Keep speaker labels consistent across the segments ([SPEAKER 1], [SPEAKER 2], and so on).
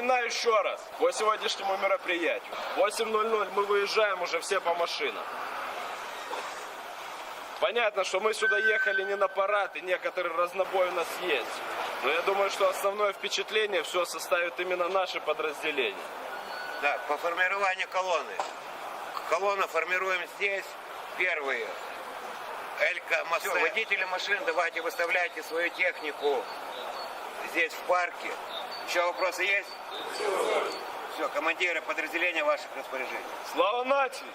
[SPEAKER 1] напоминаю еще раз, по сегодняшнему мероприятию. 8.00 мы выезжаем уже все по машинам. Понятно, что мы сюда ехали не на парад, и некоторый разнобой у нас есть. Но я думаю, что основное впечатление все составит именно наши подразделения.
[SPEAKER 2] Да, по формированию колонны. Колонну формируем здесь. Первые. Элька, Все, водители машин, давайте выставляйте свою технику здесь в парке. Еще вопросы есть? Все, командиры подразделения ваших распоряжений.
[SPEAKER 1] Слава нации!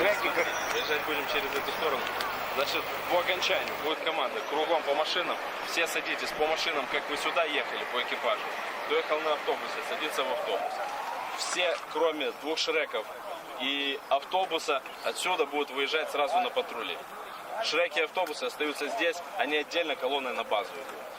[SPEAKER 1] Выезжать будем через эту сторону. Значит, по окончанию будет команда кругом по машинам. Все садитесь по машинам, как вы сюда ехали, по экипажу. Кто на автобусе, садится в автобус. Все, кроме двух шреков и автобуса, отсюда будут выезжать сразу на патрули. Шреки и автобусы остаются здесь, они отдельно колонной на базу идут.